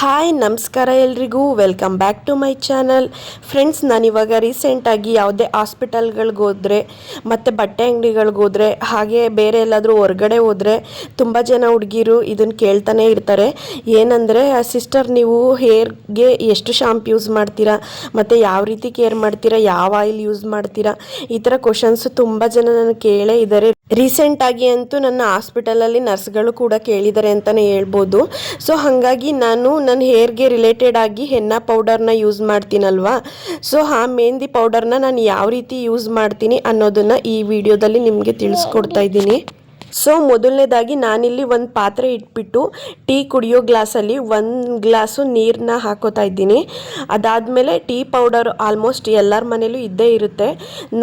Hi, ನಮಸ್ಕಾರ ಎಲ್ರಿಗೂ. Welcome back to my channel friends ನಾನಿವಾಗ ರೀಸೆಂಟಾಗಿ ಯಾವುದೇ ಹಾಸ್ಪಿಟಲ್ಗಳಿಗೆ ಹೋದರೆ, ಮತ್ತು ಬಟ್ಟೆ ಅಂಗಡಿಗಳಿಗೆ ಹೋದರೆ, ಹಾಗೆ ಬೇರೆ ಎಲ್ಲಾದರೂ ಹೊರಗಡೆ ಹೋದರೆ ತುಂಬ ಜನ ಹುಡುಗಿರು ಇದನ್ನು ಕೇಳ್ತಾನೆ ಇರ್ತಾರೆ. ಏನಂದರೆ ಸಿಸ್ಟರ್ ನೀವು ಹೇರ್ಗೆ ಎಷ್ಟು ಶಾಂಪ್ ಯೂಸ್ ಮಾಡ್ತೀರಾ, ಮತ್ತು ಯಾವ ರೀತಿ ಕೇರ್ ಮಾಡ್ತೀರಾ, ಯಾವ ಆಯಿಲ್ ಯೂಸ್ ಮಾಡ್ತೀರಾ, ಈ ಥರ ಕ್ವಶನ್ಸು ತುಂಬ ಜನ ನನಗೆ ಕೇಳೇ ಇದ್ದಾರೆ ರೀಸೆಂಟ್ ಆಗಿ ಅಂತೂ ನನ್ನ ಹಾಸ್ಪಿಟಲಲ್ಲಿ ನರ್ಸ್ಗಳು ಕೂಡ ಕೇಳಿದ್ದಾರೆ ಅಂತಲೇ ಹೇಳ್ಬೋದು. ಸೊ ಹಾಗಾಗಿ ನಾನು ನನ್ನ ಹೇರ್ಗೆ ರಿಲೇಟೆಡ್ ಆಗಿ ಹೆನ್ನ ಪೌಡರ್ನ ಯೂಸ್ ಮಾಡ್ತೀನಲ್ವಾ? ಸೊ ಆ ಮೆಹಂದಿ ಪೌಡರ್ನ ನಾನು ಯಾವ ರೀತಿ ಯೂಸ್ ಮಾಡ್ತೀನಿ ಅನ್ನೋದನ್ನು ಈ ವಿಡಿಯೋದಲ್ಲಿ ನಿಮಗೆ ತಿಳಿಸ್ಕೊಡ್ತಾ ಇದ್ದೀನಿ. ಸೊ ಮೊದಲನೇದಾಗಿ ನಾನಿಲ್ಲಿ ಒಂದು ಪಾತ್ರೆ ಇಟ್ಬಿಟ್ಟು ಟೀ ಕುಡಿಯೋ ಗ್ಲಾಸಲ್ಲಿ ಒಂದು ಗ್ಲಾಸು ನೀರನ್ನ ಹಾಕೋತಾ ಇದ್ದೀನಿ. ಅದಾದಮೇಲೆ ಟೀ ಪೌಡರ್ ಆಲ್ಮೋಸ್ಟ್ ಎಲ್ಲರ ಮನೇಲೂ ಇದ್ದೇ ಇರುತ್ತೆ.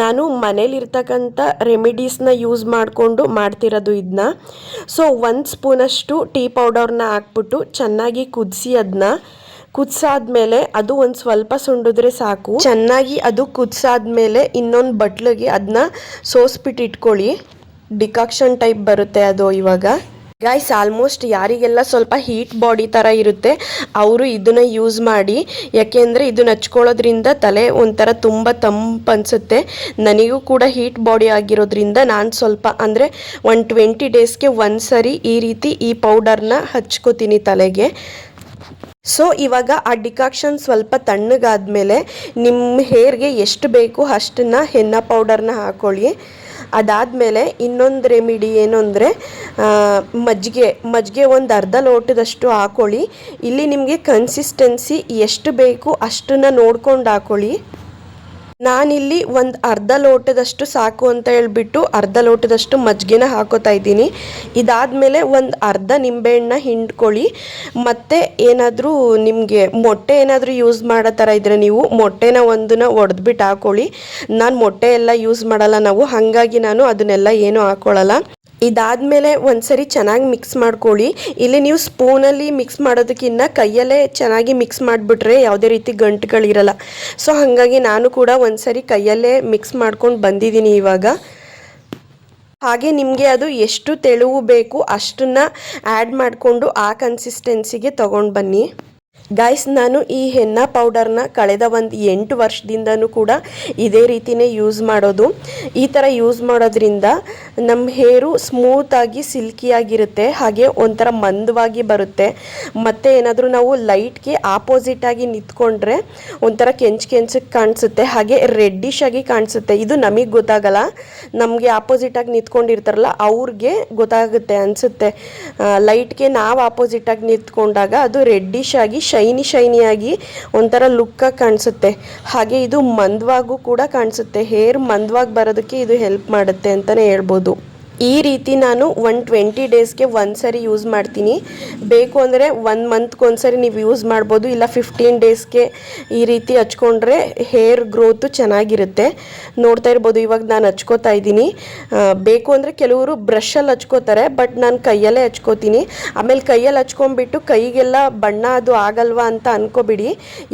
ನಾನು ಮನೇಲಿರ್ತಕ್ಕಂಥ ರೆಮಿಡೀಸ್ನ ಯೂಸ್ ಮಾಡಿಕೊಂಡು ಮಾಡ್ತಿರೋದು ಇದನ್ನ ಸೊ ಒಂದು ಸ್ಪೂನಷ್ಟು ಟೀ ಪೌಡರ್ನ ಹಾಕ್ಬಿಟ್ಟು ಚೆನ್ನಾಗಿ ಕುದಿಸಿ ಅದನ್ನ ಕುದಿಸಾದ್ಮೇಲೆ ಅದು ಒಂದು ಸ್ವಲ್ಪ ಸುಂಡಿದ್ರೆ ಸಾಕು. ಚೆನ್ನಾಗಿ ಅದು ಕುದಿಸಾದ್ಮೇಲೆ ಇನ್ನೊಂದು ಬಟ್ಲಿಗೆ ಅದನ್ನ ಸೋಸ್ಬಿಟ್ಟು ಇಟ್ಕೊಳ್ಳಿ ಡಿಕಾಕ್ಷನ್ ಟೈಪ್ ಬರುತ್ತೆ ಅದು ಇವಾಗ. ಗಾಯ್ಸ್ ಆಲ್ಮೋಸ್ಟ್ ಯಾರಿಗೆಲ್ಲ ಸ್ವಲ್ಪ ಹೀಟ್ ಬಾಡಿ ಥರ ಇರುತ್ತೆ, ಅವರು ಇದನ್ನ ಯೂಸ್ ಮಾಡಿ, ಯಾಕೆಂದರೆ ಇದು ಹಚ್ಕೊಳ್ಳೋದ್ರಿಂದ ತಲೆ ಒಂಥರ ತುಂಬ ತಂಪು ಅನಿಸುತ್ತೆ. ನನಗೂ ಕೂಡ ಹೀಟ್ ಬಾಡಿ ಆಗಿರೋದ್ರಿಂದ ನಾನು ಸ್ವಲ್ಪ, ಅಂದರೆ ಒನ್ ಟ್ವೆಂಟಿ ಡೇಸ್ಗೆ ಒಂದು ಸರಿ ಈ ರೀತಿ ಈ ಪೌಡರ್ನ ಹಚ್ಕೋತೀನಿ ತಲೆಗೆ. ಸೊ ಇವಾಗ ಆ ಡಿಕಾಕ್ಷನ್ ಸ್ವಲ್ಪ ತಣ್ಣಗಾದ್ಮೇಲೆ ನಿಮ್ಮ ಹೇರ್ಗೆ ಎಷ್ಟು ಬೇಕು ಅಷ್ಟನ್ನು ಹೆನ್ನ ಪೌಡರ್ನ ಹಾಕೊಳ್ಳಿ. ಅದಾದಮೇಲೆ ಇನ್ನೊಂದು ರೆಮಿಡಿ ಏನು ಅಂದರೆ ಮಜ್ಜಿಗೆ ಮಜ್ಜಿಗೆ ಒಂದು ಅರ್ಧ ಲೋಟದಷ್ಟು ಹಾಕೊಳ್ಳಿ. ಇಲ್ಲಿ ನಿಮಗೆ ಕನ್ಸಿಸ್ಟೆನ್ಸಿ ಎಷ್ಟು ಬೇಕು ಅಷ್ಟನ್ನು ನೋಡ್ಕೊಂಡು ಹಾಕೊಳ್ಳಿ. ನಾನಿಲ್ಲಿ ಒಂದು ಅರ್ಧ ಲೋಟದಷ್ಟು ಸಾಕು ಅಂತ ಹೇಳ್ಬಿಟ್ಟು ಅರ್ಧ ಲೋಟದಷ್ಟು ಮಜ್ಜಿಗೆನ ಹಾಕೋತಾ ಇದ್ದೀನಿ. ಇದಾದಮೇಲೆ ಒಂದು ಅರ್ಧ ನಿಂಬೆಹಣ್ಣ ಹಿಂಡ್ಕೊಳ್ಳಿ. ಮತ್ತು ಏನಾದರೂ ನಿಮಗೆ ಮೊಟ್ಟೆ ಏನಾದರೂ ಯೂಸ್ ಮಾಡೋ ಥರ ಇದ್ದರೆ ನೀವು ಮೊಟ್ಟೆನ ಒಂದನ್ನ ಒಡೆದ್ಬಿಟ್ಟು ಹಾಕೊಳ್ಳಿ. ನಾನು ಮೊಟ್ಟೆ ಎಲ್ಲ ಯೂಸ್ ಮಾಡಲ್ಲ ನಾವು, ಹಾಗಾಗಿ ನಾನು ಅದನ್ನೆಲ್ಲ ಏನೂ ಹಾಕ್ಕೊಳ್ಳಲ್ಲ ಇದಾದಮೇಲೆ ಒಂದ್ಸರಿ ಚೆನ್ನಾಗಿ ಮಿಕ್ಸ್ ಮಾಡ್ಕೊಳ್ಳಿ. ಇಲ್ಲಿ ನೀವು ಸ್ಪೂನಲ್ಲಿ ಮಿಕ್ಸ್ ಮಾಡೋದಕ್ಕಿಂತ ಕೈಯಲ್ಲೇ ಚೆನ್ನಾಗಿ ಮಿಕ್ಸ್ ಮಾಡಿಬಿಟ್ರೆ ಯಾವುದೇ ರೀತಿ ಗಂಟುಗಳಿರಲ್ಲ. ಸೊ ಹಾಗಾಗಿ ನಾನು ಕೂಡ ಒಂದ್ಸರಿ ಕೈಯಲ್ಲೇ ಮಿಕ್ಸ್ ಮಾಡ್ಕೊಂಡು ಬಂದಿದ್ದೀನಿ ಇವಾಗ. ಹಾಗೆ ನಿಮಗೆ ಅದು ಎಷ್ಟು ತೆಳುವು ಬೇಕು ಅಷ್ಟನ್ನು ಆ್ಯಡ್ ಮಾಡಿಕೊಂಡು ಆ ಕನ್ಸಿಸ್ಟೆನ್ಸಿಗೆ ತೊಗೊಂಡು ಬನ್ನಿ. ಗೈಸ್ ನಾನು ಈ ಹೆನ್ನ ಪೌಡರ್ನ ಕಳೆದ ಒಂದು ಎಂಟು ವರ್ಷದಿಂದನೂ ಕೂಡ ಇದೇ ರೀತಿಯೇ ಯೂಸ್ ಮಾಡೋದು. ಈ ಥರ ಯೂಸ್ ಮಾಡೋದ್ರಿಂದ ನಮ್ಮ ಹೇರು ಸ್ಮೂತಾಗಿ ಸಿಲ್ಕಿಯಾಗಿರುತ್ತೆ ಹಾಗೆ ಒಂಥರ ಮಂದವಾಗಿ ಬರುತ್ತೆ. ಮತ್ತು ಏನಾದರೂ ನಾವು ಲೈಟ್ಗೆ ಆಪೋಸಿಟಾಗಿ ನಿಂತ್ಕೊಂಡ್ರೆ ಒಂಥರ ಕೆಂಚು ಕೆಂಚಕ್ಕೆ ಕಾಣಿಸುತ್ತೆ, ಹಾಗೆ ರೆಡ್ಡಿಶ್ ಆಗಿ ಕಾಣಿಸುತ್ತೆ. ಇದು ನಮಗೆ ಗೊತ್ತಾಗಲ್ಲ. ನಮಗೆ ಆಪೋಸಿಟಾಗಿ ನಿಂತ್ಕೊಂಡಿರ್ತಾರಲ್ಲ, ಅವ್ರಿಗೆ ಗೊತ್ತಾಗುತ್ತೆ ಅನಿಸುತ್ತೆ. ಲೈಟ್ಗೆ ನಾವು ಆಪೋಸಿಟಾಗಿ ನಿಂತ್ಕೊಂಡಾಗ ಅದು ರೆಡ್ಡಿಶ್ ಆಗಿ ಶೈನಿ ಶೈನಿಯಾಗಿ ಒಂಥರ ಲುಕ್ಕಾಗಿ ಕಾಣಿಸುತ್ತೆ. ಹಾಗೆ ಇದು ಮಂದವಾಗೂ ಕೂಡ ಕಾಣಿಸುತ್ತೆ. ಹೇರ್ ಮಂದವಾಗಿ ಬರೋದಕ್ಕೆ ಇದು ಹೆಲ್ಪ್ ಮಾಡುತ್ತೆ ಅಂತಲೇ ಹೇಳ್ಬೋದು. ಈ ರೀತಿ ನಾನು ಒನ್ ಟ್ವೆಂಟಿ ಡೇಸ್ಗೆ ಒಂದು ಸರಿ ಯೂಸ್ ಮಾಡ್ತೀನಿ. ಬೇಕು ಅಂದರೆ ಒನ್ ಮಂತ್ಗೆ ಸರಿ ನೀವು ಯೂಸ್ ಮಾಡ್ಬೋದು, ಇಲ್ಲ ಫಿಫ್ಟೀನ್ ಡೇಸ್ಗೆ ಈ ರೀತಿ ಹಚ್ಕೊಂಡ್ರೆ ಹೇರ್ ಗ್ರೋತು ಚೆನ್ನಾಗಿರುತ್ತೆ. ನೋಡ್ತಾ ಇರ್ಬೋದು, ಇವಾಗ ನಾನು ಹಚ್ಕೋತಾ ಇದ್ದೀನಿ. ಬೇಕು ಅಂದರೆ ಕೆಲವರು ಬ್ರಷಲ್ಲಿ ಹಚ್ಕೋತಾರೆ ಬಟ್ ನಾನು ಕೈಯಲ್ಲೇ ಹಚ್ಕೋತೀನಿ. ಆಮೇಲೆ ಕೈಯಲ್ಲಿ ಹಚ್ಕೊಂಡ್ಬಿಟ್ಟು ಕೈಗೆಲ್ಲ ಬಣ್ಣ ಅದು ಆಗಲ್ವಾ ಅಂತ ಅನ್ಕೋಬಿಡಿ.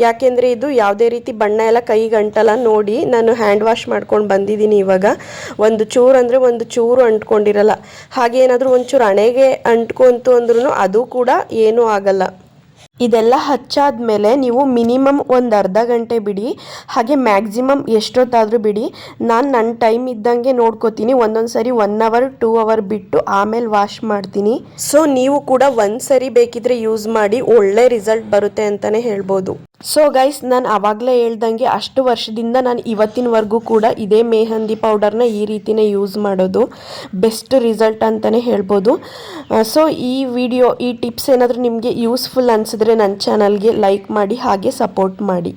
ಯಾಕೆಂದರೆ ಇದು ಯಾವುದೇ ರೀತಿ ಬಣ್ಣ ಎಲ್ಲ ಕೈಗೆ ಅಂಟಲ್ಲ ನೋಡಿ ನಾನು ಹ್ಯಾಂಡ್ ವಾಶ್ ಮಾಡ್ಕೊಂಡು ಬಂದಿದ್ದೀನಿ ಇವಾಗ. ಒಂದು ಚೂರು ಅಂದರೆ ಒಂದು ಚೂರು ಅಂಟ್ಕೊಂಡು ಅಂಟ್ಕೊಂಡಿರಲ್ಲ. ಹಾಗೆ ಏನಾದರೂ ಒಂಚೂರು ಹಣೆಗೆ ಅಂಟ್ಕೊಂತು ಅಂದ್ರೂ ಅದು ಕೂಡ ಏನೂ ಆಗಲ್ಲ. ಇದೆಲ್ಲ ಹಚ್ಚಾದ್ಮೇಲೆ ನೀವು ಮಿನಿಮಮ್ ಒಂದು ಅರ್ಧ ಗಂಟೆ ಬಿಡಿ, ಹಾಗೆ ಮ್ಯಾಕ್ಸಿಮಮ್ ಎಷ್ಟೊತ್ತಾದರೂ ಬಿಡಿ. ನಾನು ನನ್ನ ಟೈಮ್ ಇದ್ದಂಗೆ ನೋಡ್ಕೋತೀನಿ ಒಂದೊಂದು ಸರಿ ಒನ್ ಅವರ್, ಟೂ ಅವರ್ ಬಿಟ್ಟು ಆಮೇಲೆ ವಾಶ್ ಮಾಡ್ತೀನಿ. ಸೊ, ನೀವು ಕೂಡ ಒಂದು ಸರಿ ಬೇಕಿದ್ರೆ ಯೂಸ್ ಮಾಡಿ, ಒಳ್ಳೆ ರಿಸಲ್ಟ್ ಬರುತ್ತೆ ಅಂತಲೇ ಹೇಳ್ಬೋದು. ಸೊ ಗೈಸ್ ನಾನು ಆವಾಗಲೇ ಹೇಳ್ದಂಗೆ ಅಷ್ಟು ವರ್ಷದಿಂದ ನಾನು ಇವತ್ತಿನವರೆಗೂ ಕೂಡ ಇದೇ ಮೆಹಂದಿ ಪೌಡರ್ನ ಈ ರೀತಿನೇ ಯೂಸ್ ಮಾಡೋದು. ಬೆಸ್ಟ್ ರಿಸಲ್ಟ್ ಅಂತಲೇ ಹೇಳ್ಬೋದು. ಸೊ ಈ ವಿಡಿಯೋ ಈ ಟಿಪ್ಸ್ ಏನಾದರೂ ನಿಮಗೆ ಯೂಸ್ಫುಲ್ ಅನಿಸಿದ್ರೆ ನನ್ನ ಚಾನಲ್ಗೆ ಲೈಕ್ ಮಾಡಿ, ಹಾಗೆ ಸಪೋರ್ಟ್ ಮಾಡಿ.